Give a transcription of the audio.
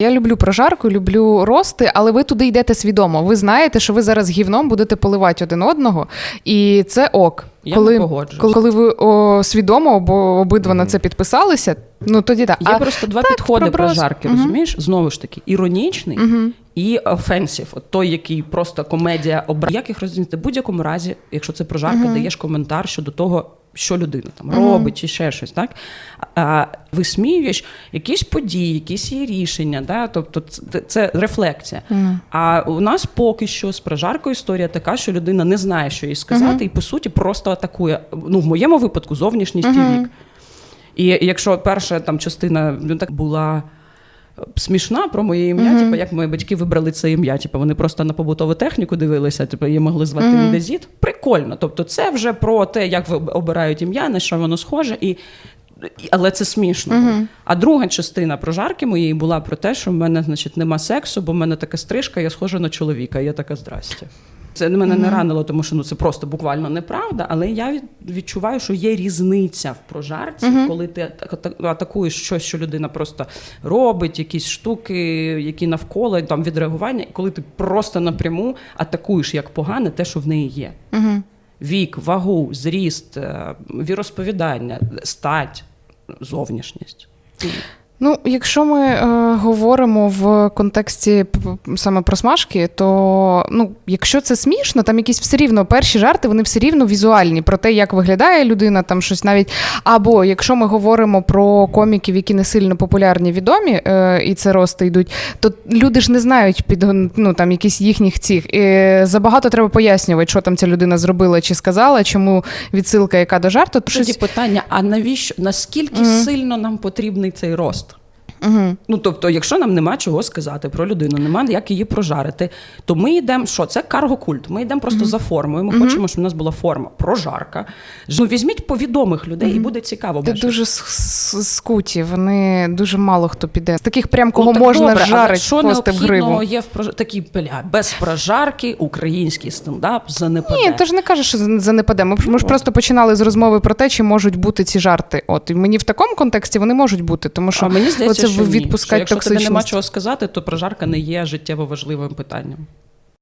Я люблю прожарку, люблю рости, але ви туди йдете свідомо. Ви знаєте, що ви зараз гівном будете поливати один одного, і це ок. Я коли, не коли, коли ви о, свідомо, бо обидва на це підписалися, ну тоді так. Є просто два так, підходи проброс. прожарки, Мгм. розумієш? Знову ж таки, іронічний і офенсів. От той, який просто комедія обра. Як їх розділити? В будь-якому разі, якщо це прожарка, даєш коментар щодо того, що людина там робить чи ще щось, так? А, висміюєш якісь події, якісь її рішення, да? тобто це, це рефлексія. А у нас поки що з прожаркою історія така, що людина не знає, що їй сказати, і по суті просто атакує. Ну, в моєму випадку зовнішність і вік. І якщо перша там частина ну, так була смішна про моє ім'я, типу, як мої батьки вибрали це ім'я. Типу, вони просто на побутову техніку дивилися, типу, її могли звати Індезіт. Прикольно. Тобто, це вже про те, як обирають ім'я, на що воно схоже, і. Але це смішно. А друга частина прожарки моєї була про те, що в мене, значить, нема сексу, бо в мене така стрижка, я схожа на чоловіка. І я така здрасте. Це мене не ранило, тому що ну це просто буквально неправда. Але я відчуваю, що є різниця в прожарці, коли ти ата- атакуєш щось, що людина просто робить, якісь штуки, які навколо там відреагування, і коли ти просто напряму атакуєш як погане те, що в неї є. Вік, вагу, зріст, е, віросповідання, стать, зовнішність. Ну, якщо ми е, говоримо в контексті саме про смажки, то ну, якщо це смішно, там якісь все рівно перші жарти, вони все рівно візуальні про те, як виглядає людина, там щось навіть. Або якщо ми говоримо про коміків, які не сильно популярні, відомі, е, і це рости йдуть, то люди ж не знають під ну, там якісь їхніх цих. І забагато треба пояснювати, що там ця людина зробила чи сказала, чому відсилка яка до жарту. Тоді Щось... питання: а навіщо наскільки сильно нам потрібний цей рост? Угу. Ну тобто, якщо нам нема чого сказати про людину, нема як її прожарити, то ми йдемо. Що це карго-культ? Ми йдемо просто за формою. Ми хочемо, щоб у нас була форма прожарка. Ну візьміть повідомих людей, і буде цікаво. Ти дуже скуті, вони дуже мало хто піде. З таких прям кого Ну, так можна добре, жарити що в гриву. є в прож... такій бля, без прожарки український стендап занепаде. Ні, ти ж не кажеш, що занепаде. Ми, ми ж просто починали з розмови про те, чи можуть бути ці жарти. От і мені в такому контексті вони можуть бути, тому що а мені здається, оце що ні. відпускати що якщо тобі нема чого сказати, то прожарка не є життєво важливим питанням.